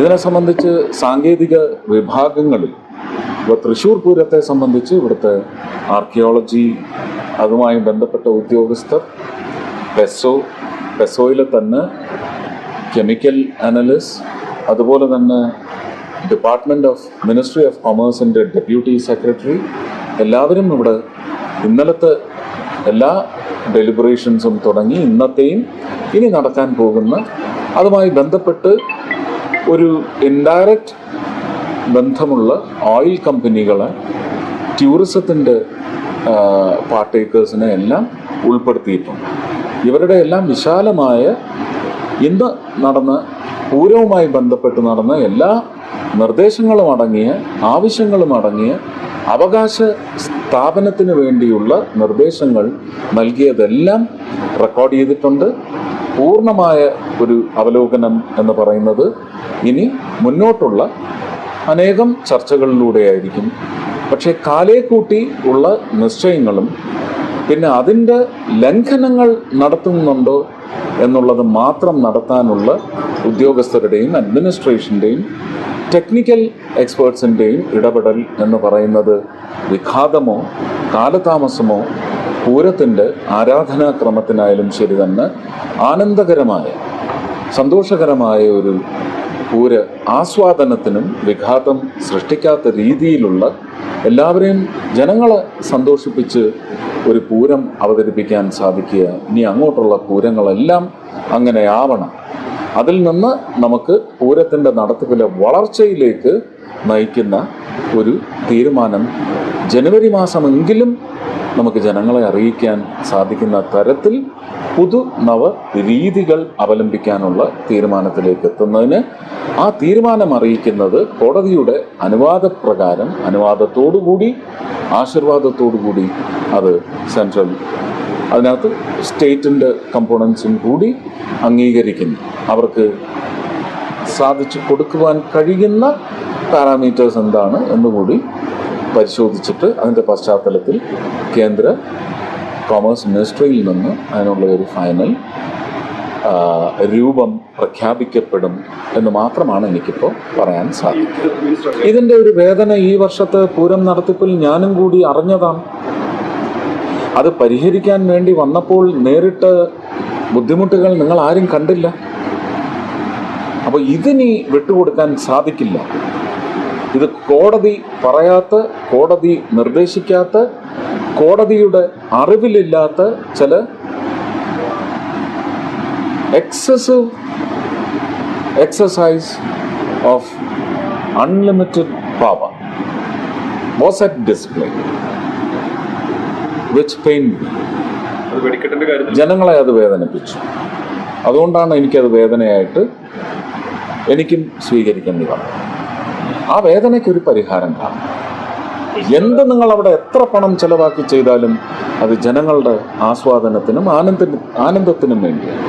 ഇതിനെ സംബന്ധിച്ച് സാങ്കേതിക വിഭാഗങ്ങളിൽ ഇപ്പോൾ തൃശ്ശൂർ പൂരത്തെ സംബന്ധിച്ച് ഇവിടുത്തെ ആർക്കിയോളജി അതുമായി ബന്ധപ്പെട്ട ഉദ്യോഗസ്ഥർ പെസോ പെസോയിലെ തന്നെ കെമിക്കൽ അനലിസ്റ്റ് അതുപോലെ തന്നെ ഡിപ്പാർട്ട്മെന്റ് ഓഫ് മിനിസ്ട്രി ഓഫ് കൊമേഴ്സിന്റെ ഡെപ്യൂട്ടി സെക്രട്ടറി എല്ലാവരും ഇവിടെ ഇന്നലത്തെ എല്ലാ ഡെലിബറേഷൻസും തുടങ്ങി ഇന്നത്തെയും ഇനി നടക്കാൻ പോകുന്ന അതുമായി ബന്ധപ്പെട്ട് ഒരു ഇൻഡയറക്റ്റ് ബന്ധമുള്ള ഓയിൽ കമ്പനികളെ ടൂറിസത്തിന്റെ പാർട്ടേക്കേഴ്സിനെ എല്ലാം ഉൾപ്പെടുത്തിയിട്ടുണ്ട്. ഇവരുടെ എല്ലാം വിശാലമായ ഇന്ന് നടന്ന പൂരവുമായി ബന്ധപ്പെട്ട് നടന്ന എല്ലാ നിർദ്ദേശങ്ങളും അടങ്ങിയ ആവശ്യങ്ങളും അടങ്ങിയ അവകാശ സ്ഥാപനത്തിന് വേണ്ടിയുള്ള നിർദ്ദേശങ്ങൾ നൽകിയതെല്ലാം റെക്കോർഡ് ചെയ്തിട്ടുണ്ട്. പൂർണമായ ഒരു അവലോകനം എന്ന് പറയുന്നത് ഇനി മുന്നോട്ടുള്ള അനേകം ചർച്ചകളിലൂടെയായിരിക്കും പക്ഷേ കാലേ കൂട്ടി ഉള്ള നിശ്ചയങ്ങളും പിന്നെ അതിന്റെ ലംഘനങ്ങൾ നടത്തുന്നുണ്ടോ എന്നുള്ളത് മാത്രം നടത്താനുള്ള ഉദ്യോഗസ്ഥരുടെയും അഡ്മിനിസ്ട്രേഷന്റെയും ടെക്നിക്കൽ എക്സ്പേർട്സിന്റെയും ഇടപെടൽ എന്ന് പറയുന്നത് വിഘാതമോ കാലതാമസമോ പൂരത്തിന്റെ ആരാധനാക്രമത്തിനായാലും ശരി തന്നെ ആനന്ദകരമായ സന്തോഷകരമായ ഒരു പൂര ആസ്വാദനത്തിനും വിഘാതം സൃഷ്ടിക്കാത്ത രീതിയിലുള്ള എല്ലാവരെയും ജനങ്ങളെ സന്തോഷിപ്പിച്ച് ഒരു പൂരം അവതരിപ്പിക്കാൻ സാധിക്കുക. ഇനി അങ്ങോട്ടുള്ള പൂരങ്ങളെല്ലാം അങ്ങനെ ആവണം. അതിൽ നിന്ന് നമുക്ക് പൂരത്തിന്റെ നടത്തിപ്പിലെ വളർച്ചയിലേക്ക് നയിക്കുന്ന ഒരു തീരുമാനം ജനുവരി മാസമെങ്കിലും നമുക്ക് ജനങ്ങളെ അറിയിക്കാൻ സാധിക്കുന്ന തരത്തിൽ പുതു നവ രീതികൾ അവലംബിക്കാനുള്ള തീരുമാനത്തിലേക്ക് എത്തുന്നതിന് ആ തീരുമാനം അറിയിക്കുന്നത് കോടതിയുടെ അനുവാദപ്രകാരം അനുവാദത്തോടുകൂടി ആശീർവാദത്തോടുകൂടി അത് സെൻട്രൽ അതിനകത്ത് സ്റ്റേറ്റിന്റെ കമ്പോണൻസും കൂടി അംഗീകരിക്കുന്നു. അവർക്ക് സാധിച്ചു കൊടുക്കുവാൻ കഴിയുന്ന പാരാമീറ്റേഴ്സ് എന്താണ് എന്നുകൂടി പരിശോധിച്ചിട്ട് അതിന്റെ പശ്ചാത്തലത്തിൽ കേന്ദ്ര കോമേഴ്സ് മിനിസ്ട്രിയിൽ നിന്ന് അതിനുള്ള ഒരു ഫൈനൽ രൂപം പ്രഖ്യാപിക്കപ്പെടും എന്ന് മാത്രമാണ് എനിക്കിപ്പോൾ പറയാൻ സാധിക്കുക ഇതിന്റെ ഒരു വേദന ഈ വർഷത്തെ പൂരം നടത്തിപ്പിൽ ഞാനും കൂടി അറിഞ്ഞതാണ്. അത് പരിഹരിക്കാൻ വേണ്ടി വന്നപ്പോൾ നേരിട്ട് ബുദ്ധിമുട്ടുകൾ നിങ്ങൾ ആരും കണ്ടില്ല. അപ്പോൾ ഇതിനി വിട്ടുകൊടുക്കാൻ സാധിക്കില്ല. ഇത് കോടതി പറയാത്ത കോടതി നിർദ്ദേശിക്കാത്ത കോടതിയുടെ അറിവിലില്ലാത്ത ചില excessive exercise of unlimited power was at display which pain ജനങ്ങളെ അത് വേദനിപ്പിച്ചു. അതുകൊണ്ടാണ് എനിക്കത് വേദനയായിട്ട് എനിക്കും സ്വീകരിക്കേണ്ടി വന്നത്. ആ വേദനയ്ക്കൊരു പരിഹാരം കാണും. എന്ത് നിങ്ങൾ അവിടെ എത്ര പണം ചെലവാക്കി ചെയ്താലും അത് ജനങ്ങളുടെ ആസ്വാദനത്തിനും ആനന്ദ ആനന്ദത്തിനും വേണ്ടിയാണ്.